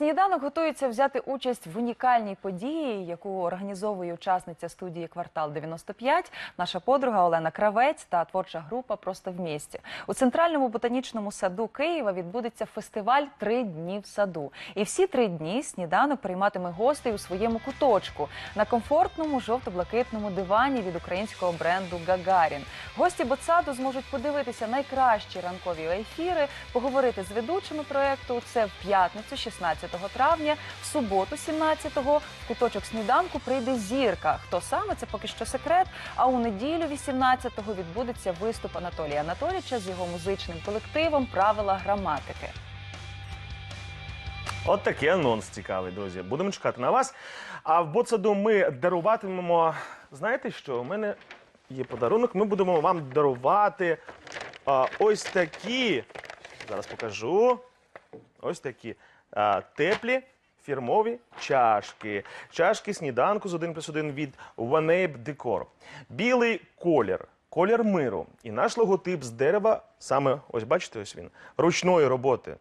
Сніданок готується взяти участь в унікальній події, яку організовує учасниця студії Квартал 95, наша подруга Олена Кравець та творча група Просто в місті. У центральному ботанічному саду Києва відбудеться фестиваль Три дні в саду. І всі три дні сніданок прийматиме гостей у своєму куточку на комфортному жовто-блакитному дивані від українського бренду Гагарін. Гості ботсаду зможуть подивитися найкращі ранкові ефіри, поговорити з ведучими проекту. Це в п'ятницю, 16 травня, в суботу, 17-го, в куточок сніданку прийде зірка. Хто саме це поки що секрет. А у неділю, 18-го, відбудеться виступ Анатолія Анатолійовича з його музичним колективом Правила граматики. От такий анонс цікавий, друзі. Будемо чекати на вас. А в Боцаду ми даруватимемо. Знаєте що? У мене є подарунок. Ми будемо вам дарувати а, ось такі. Зараз покажу. Ось такі а, теплі. Фірмові чашки. Чашки сніданку з 1 плюс 1 від OneApe Decor. Білий колір, колір миру. І наш логотип з дерева, саме ось бачите, ось він, ручної роботи.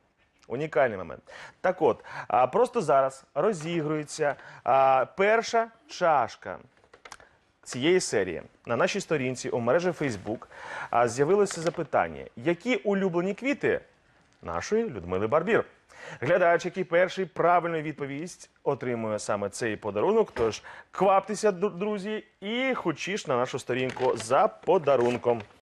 Унікальний момент. Так от, а, просто зараз розігрується а, перша чашка цієї серії. На нашій сторінці у мережі Facebook з'явилося запитання: які улюблені квіти нашої Людмили Барбір? Глядач, який перший правильну відповість отримує саме цей подарунок. Тож кваптеся, друзі, і хочеш на нашу сторінку за подарунком.